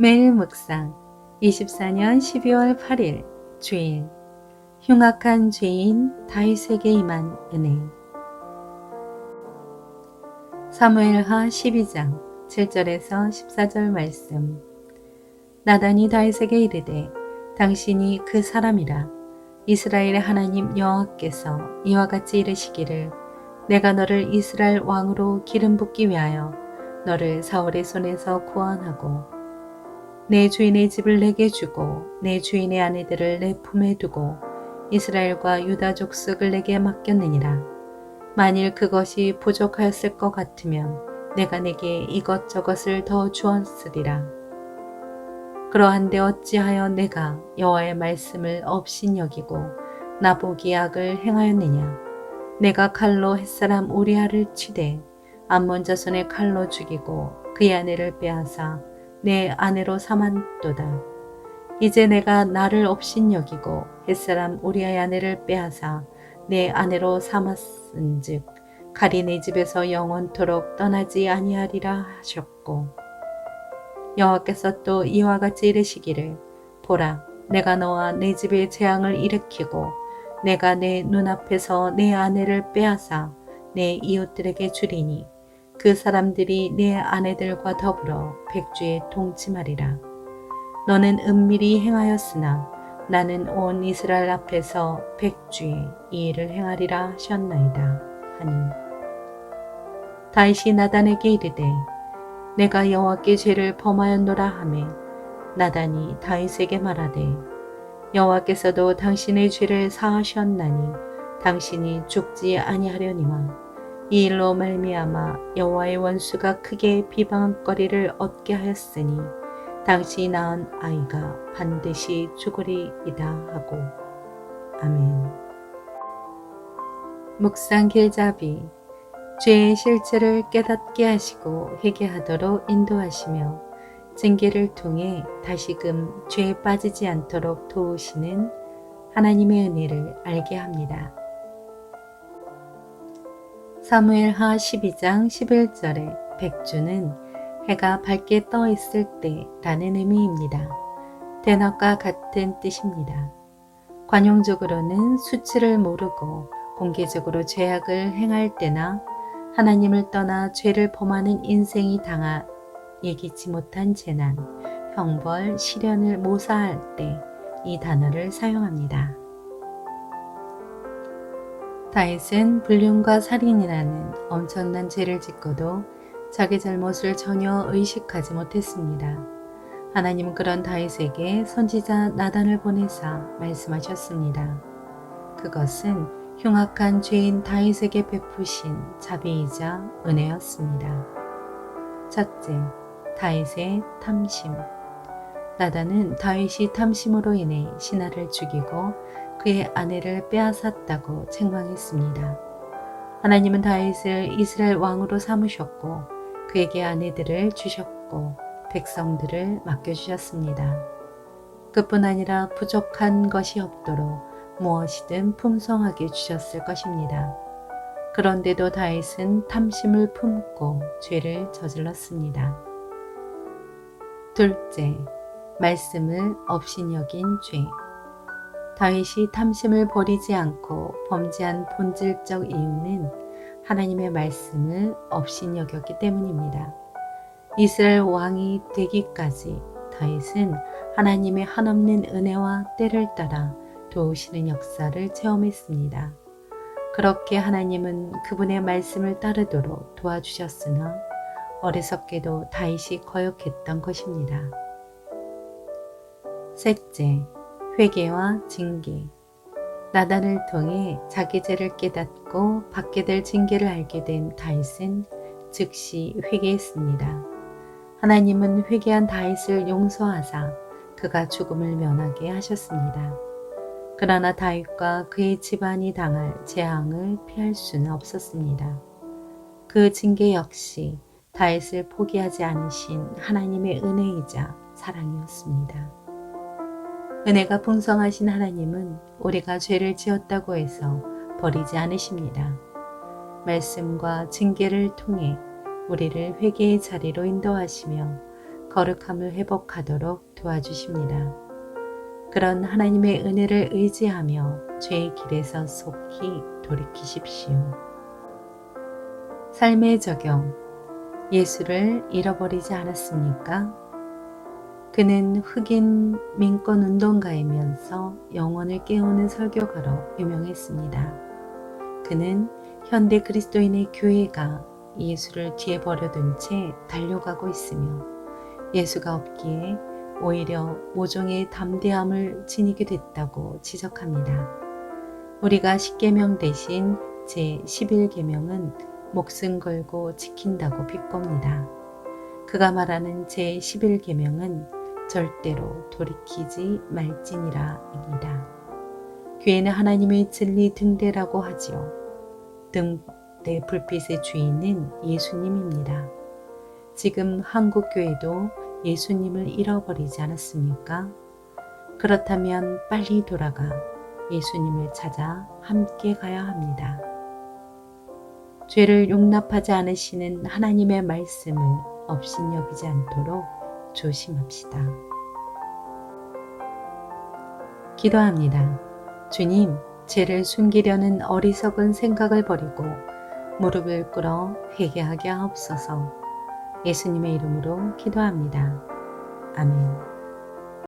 매일 묵상 24년 12월 8일 주일 흉악한 죄인 다윗에게 임한 은혜. 사무엘하 12장 7절에서 14절 말씀. 나단이 다윗에게 이르되 당신이 그 사람이라. 이스라엘의 하나님 여호와께서 이와 같이 이르시기를 내가 너를 이스라엘 왕으로 기름 붓기 위하여 너를 사울의 손에서 구원하고 내 주인의 집을 내게 주고 내 주인의 아내들을 내 품에 두고 이스라엘과 유다 족속을 내게 맡겼느니라. 만일 그것이 부족하였을 것 같으면 내가 내게 이것저것을 더 주었으리라. 그러한데 어찌하여 내가 여호와의 말씀을 업신여기고 나보기 악을 행하였느냐? 내가 칼로 햇사람 우리아를 치되 암몬 자손의 칼로 죽이고 그의 아내를 빼앗아 내 아내로 삼았도다. 이제 내가 나를 업신여기고 햇사람 우리아의 아내를 빼앗아 내 아내로 삼았은즉 가리 내 집에서 영원토록 떠나지 아니하리라 하셨고 여호와께서 또 이와 같이 이르시기를 보라 내가 너와 내 집에 재앙을 일으키고 내가 내 눈앞에서 내 아내를 빼앗아 내 이웃들에게 주리니 그 사람들이 내 아내들과 더불어 백주에 동침하리라. 너는 은밀히 행하였으나 나는 온 이스라엘 앞에서 백주에 이 일을 행하리라 하셨나이다 하니 다윗이 나단에게 이르되 내가 여호와께 죄를 범하였노라 하매 나단이 다윗에게 말하되 여호와께서도 당신의 죄를 사하셨나니 당신이 죽지 아니하려니와 이 일로 말미암아 여호와의 원수가 크게 비방거리를 얻게 하였으니 당신이 낳은 아이가 반드시 죽으리이다 하고 아멘. 묵상 길잡이 죄의 실체를 깨닫게 하시고 회개하도록 인도하시며 징계를 통해 다시금 죄에 빠지지 않도록 도우시는 하나님의 은혜를 알게 합니다. 사무엘하 12장 11절의 백주는 해가 밝게 떠 있을 때라는 의미입니다. 대낮과 같은 뜻입니다. 관용적으로는 수치를 모르고 공개적으로 죄악을 행할 때나 하나님을 떠나 죄를 범하는 인생이 당하 예기치 못한 재난, 형벌, 시련을 모사할 때 이 단어를 사용합니다. 다윗은 불륜과 살인이라는 엄청난 죄를 짓고도 자기 잘못을 전혀 의식하지 못했습니다. 하나님은 그런 다윗에게 선지자 나단을 보내사 말씀하셨습니다. 그것은 흉악한 죄인 다윗에게 베푸신 자비이자 은혜였습니다. 첫째, 다윗의 탐심. 나단은 다윗이 탐심으로 인해 신하를 죽이고 그의 아내를 빼앗았다고 책망했습니다. 하나님은 다윗을 이스라엘 왕으로 삼으셨고 그에게 아내들을 주셨고 백성들을 맡겨주셨습니다. 그뿐 아니라 부족한 것이 없도록 무엇이든 풍성하게 주셨을 것입니다. 그런데도 다윗은 탐심을 품고 죄를 저질렀습니다. 둘째, 말씀을 업신여긴 죄. 다윗이 탐심을 버리지 않고 범죄한 본질적 이유는 하나님의 말씀을 업신여겼기 때문입니다. 이스라엘 왕이 되기까지 다윗은 하나님의 한없는 은혜와 때를 따라 도우시는 역사를 체험했습니다. 그렇게 하나님은 그분의 말씀을 따르도록 도와주셨으나 어리석게도 다윗이 거역했던 것입니다. 셋째, 회개와 징계. 나단을 통해 자기 죄를 깨닫고 받게 될 징계를 알게 된 다윗은 즉시 회개했습니다. 하나님은 회개한 다윗을 용서하사 그가 죽음을 면하게 하셨습니다. 그러나 다윗과 그의 집안이 당할 재앙을 피할 수는 없었습니다. 그 징계 역시 다윗을 포기하지 않으신 하나님의 은혜이자 사랑이었습니다. 은혜가 풍성하신 하나님은 우리가 죄를 지었다고 해서 버리지 않으십니다. 말씀과 징계를 통해 우리를 회개의 자리로 인도하시며 거룩함을 회복하도록 도와주십니다. 그런 하나님의 은혜를 의지하며 죄의 길에서 속히 돌이키십시오. 삶의 적용. 예수를 잃어버리지 않았습니까? 그는 흑인 민권 운동가이면서 영혼을 깨우는 설교가로 유명했습니다. 그는 현대 그리스도인의 교회가 예수를 뒤에 버려둔 채 달려가고 있으며 예수가 없기에 오히려 모종의 담대함을 지니게 됐다고 지적합니다. 우리가 십계명 대신 제 11계명은 목숨 걸고 지킨다고 비꼽니다. 그가 말하는 제 11계명은 절대로 돌이키지 말지니라입니다. 교회는 하나님의 진리 등대라고 하지요. 등대 불빛의 주인은 예수님입니다. 지금 한국 교회도 예수님을 잃어버리지 않았습니까? 그렇다면 빨리 돌아가 예수님을 찾아 함께 가야 합니다. 죄를 용납하지 않으시는 하나님의 말씀을 업신여기지 않도록 조심합시다. 기도합니다. 주님, 죄를 숨기려는 어리석은 생각을 버리고 무릎을 꿇어 회개하게 하옵소서. 예수님의 이름으로 기도합니다. 아멘.